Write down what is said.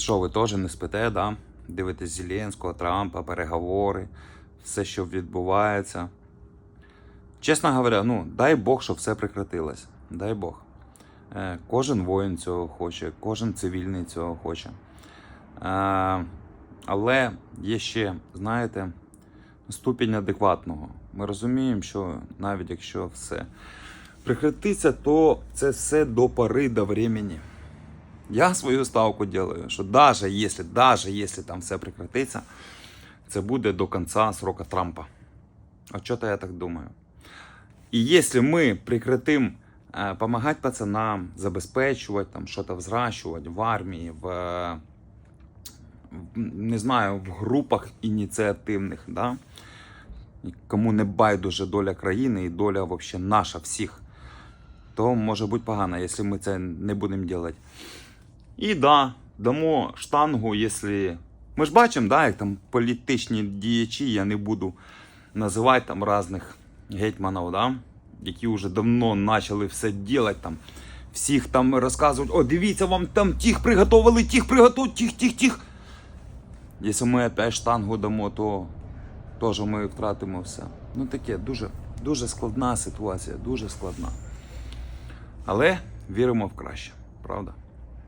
Що ви теж не спите, да? дивитесь Зеленського, Трампа, переговори, все, що відбувається. Чесно говоря, ну, дай Бог, щоб все прекратилось. Дай Бог. Е, Кожен воїн цього хоче, кожен цивільний цього хоче. Е, Але є ще, знаєте, ступінь адекватного. Ми розуміємо, що навіть якщо все прекратиться, то це все до пори до времени. Я свою ставку делаю, що даже если, даже если там все прекратиться, це буде до конца срока Трампа. От що-то я так думаю. І якщо ми прекратим е, помогать пацанам, забезпечувати, там, що-то взращувати в армії, в, не знаю, в групах ініціативних, да? кому не байдуже доля країни і доля вообще наша всіх, то може бути погано, якщо ми це не будемо робити. І да, дамо штангу, якщо. Ми ж бачимо, да, як там політичні діячі, я не буду називати там різних гетьманів, да, які вже давно почали все робити там. Всіх там розказують, о, дивіться, вам там тих приготували, тих приготували, тих, тих, тих. Якщо ми опять штангу дамо, то теж ми втратимо все. Ну таке дуже, дуже складна ситуація, дуже складна. Але віримо в краще, правда?